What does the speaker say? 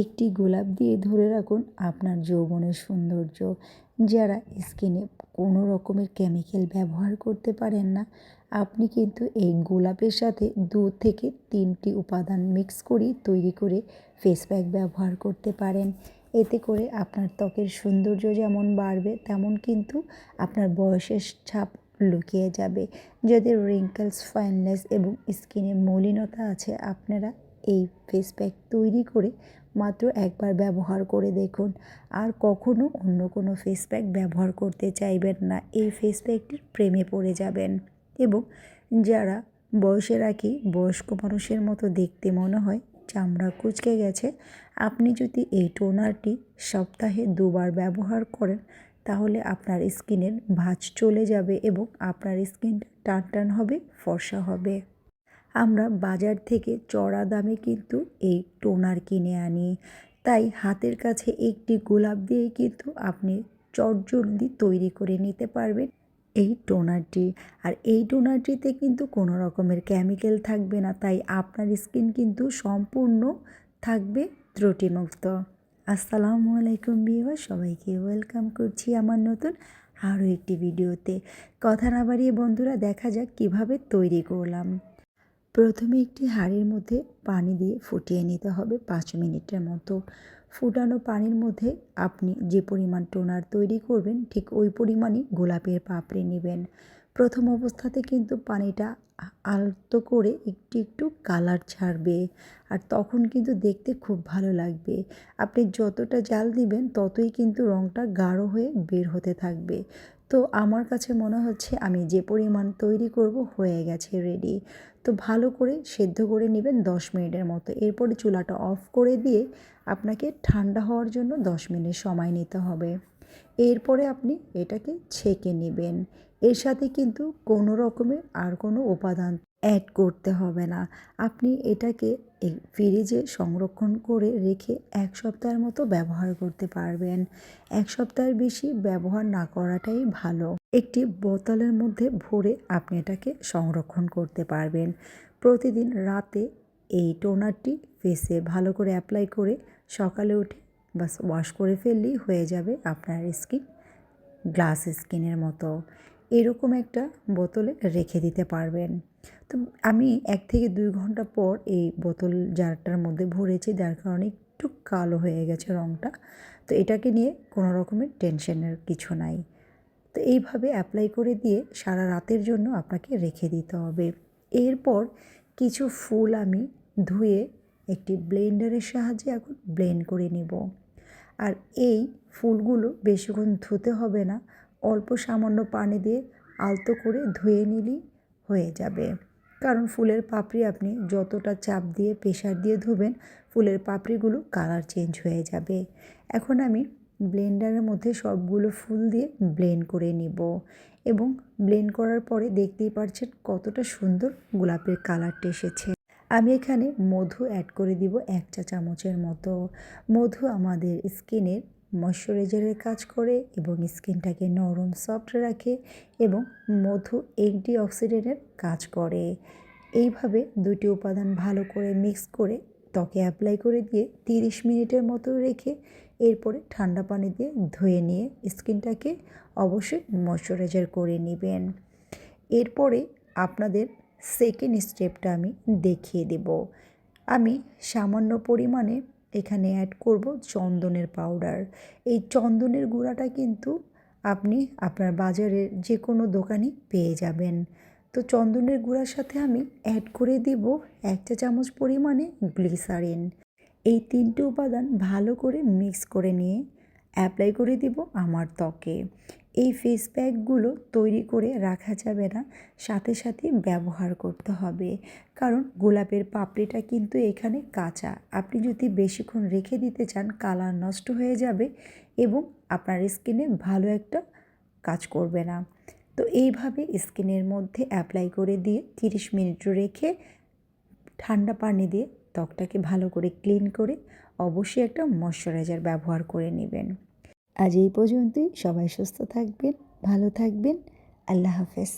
একটি গোলাপ দিয়ে ধরে রাখুন আপনার যৌবনের সৌন্দর্য, যারা স্কিনে কোনো রকমের কেমিক্যাল ব্যবহার করতে পারেন না। আপনি কিন্তু এই গোলাপের সাথে দু থেকে তিনটি উপাদান মিক্স করে তৈরি করে ফেস প্যাক ব্যবহার করতে পারেন। এতে করে আপনার ত্বকের সৌন্দর্য যেমন বাড়বে, তেমন কিন্তু আপনার বয়সের ছাপ লুকিয়ে যাবে। যাদের রিঙ্কেলস ফাইননেস এবং স্কিনে মলিনতা আছে, আপনারা এই ফেস প্যাক তৈরি করে মাত্র একবার ব্যবহার করে দেখুন। আর কখনো অন্য কোনো ফেস প্যাক ব্যবহার করতে চাইবেন না। এই ফেস প্যাকটির প্রেমে পড়ে যাবেন। এবং যারা বয়সের আগে বয়স্ক মানুষের মতো দেখতে মনে হয়, চামড়া কুচকে গেছে, আপনি যদি এই টোনারটি সপ্তাহে দুবার ব্যবহার করেন, তাহলে আপনার স্কিনের ভাঁজ চলে যাবে এবং আপনার স্কিন টান টান হবে, ফর্সা হবে। আমরা বাজার থেকে চড়া দামে কিন্তু এই টোনার কিনে আনি। তাই হাতের কাছে একটি গোলাপ দিয়ে কিন্তু আপনি চটজলদি তৈরি করে নিতে পারবেন এই টোনারটি। আর এই টোনারটিতে কিন্তু কোনো রকমের কেমিক্যাল থাকবে না, তাই আপনার স্কিন কিন্তু সম্পূর্ণ থাকবে ত্রুটিমুক্ত। আসসালামু আলাইকুম বিওয়া সবাইকে ওয়েলকাম করছি আমার নতুন আরও একটি ভিডিওতে। কথা না বাড়িয়ে বন্ধুরা, দেখা যাক কীভাবে তৈরি করলাম। প্রথমে একটি হাঁড়ির মধ্যে পানি দিয়ে ফুটিয়ে নিতে হবে পাঁচ মিনিটের মতো। ফুটানো পানির মধ্যে আপনি যে পরিমাণ টোনার তৈরি করবেন, ঠিক ওই পরিমাণই গোলাপের পাপড়ি নেবেন। প্রথম অবস্থাতে কিন্তু পানিটা আলতো করে একটু একটু কালার ছাড়বে আর তখন কিন্তু দেখতে খুব ভালো লাগবে। আপনি যতটা জাল দিবেন, ততই কিন্তু রঙটা গাঢ় হয়ে বের হতে থাকবে। তো আমার কাছে মনে হচ্ছে আমি যে পরিমাণ তৈরি করব হয়ে গেছে রেডি তো ভালো করে সেদ্ধ করে নেবেন দশ মিনিটের মতো। এরপরে চুলাটা অফ করে দিয়ে আপনাকে ঠান্ডা হওয়ার জন্য দশ মিনিট সময় নিতে হবে। এরপরে আপনি এটাকে ছেঁকে নেবেন। এর সাথে কিন্তু কোনো রকমের আর কোনো উপাদান অ্যাড করতে হবে না। আপনি এটাকে ফ্রিজে সংরক্ষণ করে রেখে এক সপ্তাহের মতো ব্যবহার করতে পারবেন। এক সপ্তাহের বেশি ব্যবহার না করাটাই ভালো। একটি বোতলের মধ্যে ভরে আপনি এটাকে সংরক্ষণ করতে পারবেন। প্রতিদিন রাতে এই টোনারটি ফেসে ভালো করে অ্যাপ্লাই করে সকালে উঠে বাস ওয়াশ করে ফেললেই হয়ে যাবে আপনার স্কিন গ্লাস স্কিনের মতো। এরকম একটা বোতলে রেখে দিতে পারবেন। তো আমি এক থেকে দুই ঘণ্টা পর এই বোতল জারটার মধ্যে ভরেছি, যার কারণে একটু কালো হয়ে গেছে রঙটা তো এটাকে নিয়ে কোনো রকমের টেনশনের কিছু নাই। তো এইভাবে অ্যাপ্লাই করে দিয়ে সারা রাতের জন্য আপনাকে রেখে দিতে হবে। এরপর কিছু ফুল আমি ধুয়ে একটি ব্লেন্ডারের সাহায্যে এখন ব্লেন্ড করে নেব। আর এই ফুলগুলো বেশিক্ষণ ধুতে হবে না, অল্প সামান্য পানি দিয়ে আলতো করে ধুয়ে নিলেই হয়ে যাবে। কারণ ফুলের পাপড়ি আপনি যতটা চাপ দিয়ে প্রেশার দিয়ে ধুবেন, ফুলের পাপড়িগুলো কালার চেঞ্জ হয়ে যাবে। এখন আমি ব্লেন্ডারের মধ্যে সবগুলো ফুল দিয়ে ব্লেন্ড করে নিব এবং ব্লেন্ড করার পরে দেখতেই পারছেন কতটা সুন্দর গোলাপের কালারটা এসেছে। আমি এখানে মধু অ্যাড করে দিব এক চা চামচের মতো। মধু আমাদের স্কিনের ময়শ্চারাইজারের কাজ করে এবং স্কিনটাকে নরম সফট রাখে এবং মধু এন্টি অক্সিডেন্টের কাজ করে। এইভাবে দুটি উপাদান ভালো করে মিক্স করে ত্বকে অ্যাপ্লাই করে দিয়ে তিরিশ মিনিটের মতো রেখে এরপরে ঠান্ডা পানি দিয়ে ধুয়ে নিয়ে স্কিনটাকে অবশ্যই ময়শ্চারাইজার করে নেবেন। এরপরে আপনাদের সেকেন্ড স্টেপটা আমি দেখিয়ে দেব। আমি সামান্য পরিমাণে এখানে অ্যাড করব চন্দনের পাউডার এই চন্দনের গুঁড়াটা কিন্তু আপনি আপনার বাজারের যে কোনো দোকানই পেয়ে যাবেন। তো চন্দনের গুঁড়ার সাথে আমি অ্যাড করে দিব এক চা চামচ পরিমাণে গ্লিসারিন এই তিনটে উপাদান ভালো করে মিক্স করে নিয়ে অ্যাপ্লাই করে দিব আমার ত্বকে। এই ফেস প্যাকগুলো তৈরি করে রাখা যাবে না, সাথে সাথে ব্যবহার করতে হবে। কারণ গোলাপের পাপড়িটা কিন্তু এখানে কাঁচা। আপনি যদি বেশিক্ষণ রেখে দিতে চান, কালার নষ্ট হয়ে যাবে এবং আপনার স্কিনে ভালো একটা কাজ করবে না। তো এইভাবে স্কিনের মধ্যে অ্যাপ্লাই করে দিয়ে তিরিশ মিনিট রেখে ঠান্ডা পানি দিয়ে ত্বকটাকে ভালো করে ক্লিন করে অবশ্যই একটা ময়শ্চারাইজার ব্যবহার করে নেবেন। আজ এই পর্যন্তই। সবাই সুস্থ থাকবেন ভালো থাকবেন। আল্লাহ হাফেজ।